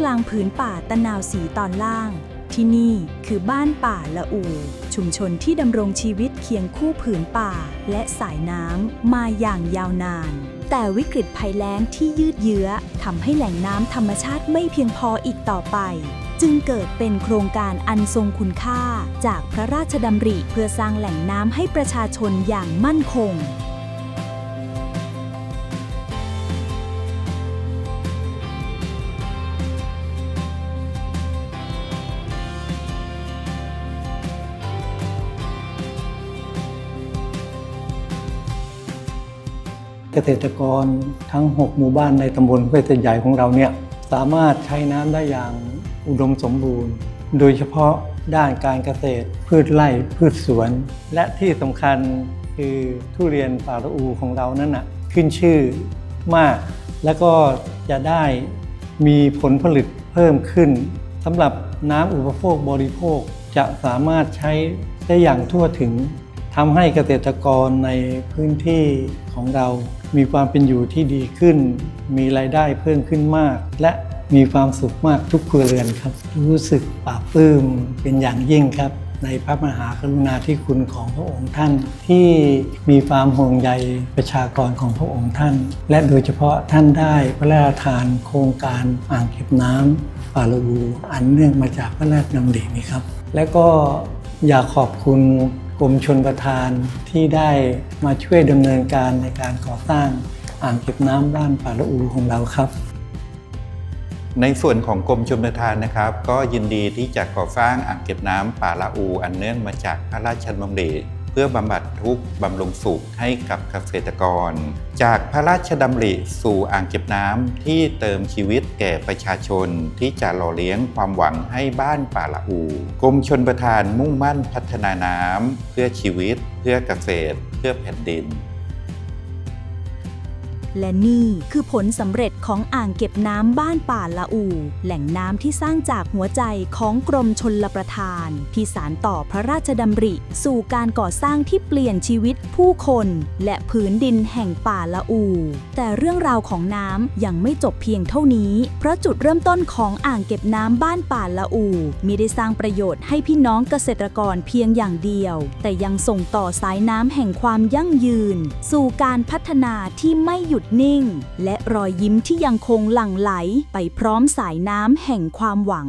กลางผืนป่าตะนาวสีตอนล่าง ที่นี่คือบ้านป่าละอู ชุมชนที่ดำรงชีวิตเคียงคู่ผืนป่า และสายน้ำมาอย่างยาวนาน แต่วิกฤตภัยแล้งที่ยืดเยื้อทำให้แหล่งน้ำธรรมชาติไม่เพียงพออีกต่อไป จึงเกิดเป็นโครงการอันทรงคุณค่า จากพระราชดำริเพื่อสร้างแหล่งน้ำให้ประชาชนอย่างมั่นคง เกษตรกรทั้ง 6 หมู่บ้านในตำบลห้วยตะใหญ่ของเราเนี่ยสามารถใช้น้ำได้อย่างอุดมสมบูรณ์ โดยเฉพาะด้านการเกษตร พืชไร่พืชสวน และที่สำคัญคือทุเรียนป่าละอูของเรานั้นนะขึ้นชื่อมาก แล้วก็จะได้มีผลผลิตเพิ่มขึ้นสำหรับน้ำอุปโภคบริโภคจะสามารถใช้ได้อย่างทั่วถึง ทำให้เกษตรกรในพื้นที่ของเรา มีความเป็นอยู่ที่ดีขึ้น มีรายได้เพิ่มขึ้นมาก และมีความสุขมากทุกครัวเรือนครับ รู้สึกปลาบปลื้มเป็นอย่างยิ่งครับ ในพระมหากรุณาธิคุณของพระองค์ท่าน ที่มีความห่วงใยประชากรของพระองค์ท่าน และโดยเฉพาะท่านได้พระราชทานโครงการอ่างเก็บน้ำป่าละูอันเนื่องมาจากพระราชดำรินี้ครับ และก็อยากขอบคุณ กรมชนประทานที่ได้มาช่วยดำเนินการในการก่อสร้างอ่างเก็บน้ำบ้านป่าละอูของเราครับ ในส่วนของกรมชลประทานนะครับ ก็ยินดีที่จะก่อสร้างอ่างเก็บน้ำป่าละอู อันเนื่องมาจากพระราชดำริ เพื่อบำบัดทุกข์บำรุงสุขให้กับเกษตรกร จากพระราชดำริสู่อ่างเก็บน้ำที่เติมชีวิตแก่ประชาชนที่จะหล่อเลี้ยงความหวังให้บ้านป่าละอูกรมชนประทานมุ่งมั่นพัฒนาน้ำเพื่อชีวิต เพื่อเกษตร เพื่อแผ่นดิน และนี่คือผลสำเร็จของอ่างเก็บน้ำบ้านป่าละอูแหล่งน้ำที่สร้างจากหัวใจของกรมชนลประทาน ที่สารต่อพระราชดำริ สู่การก่อสร้างที่เปลี่ยนชีวิตผู้คน และผืนดินแห่งป่าละอูแต่เรื่องราวของน้ำยังไม่จบเพียงเท่านี้ เพราะจุดเริ่มต้นของอ่างเก็บน้ำบ้านป่าละอูมิได้สร้างประโยชน์ให้พี่น้องเกษตรกรเพียงอย่างเดียว แต่ยังส่งต่อสายน้ำแห่งความยั่งยืน สู่การพัฒนาที่ไม่หยุดดนิ่ง และรอยยิ้มที่ยังคงหลั่งไหลไปพร้อมสายน้ำแห่งความหวัง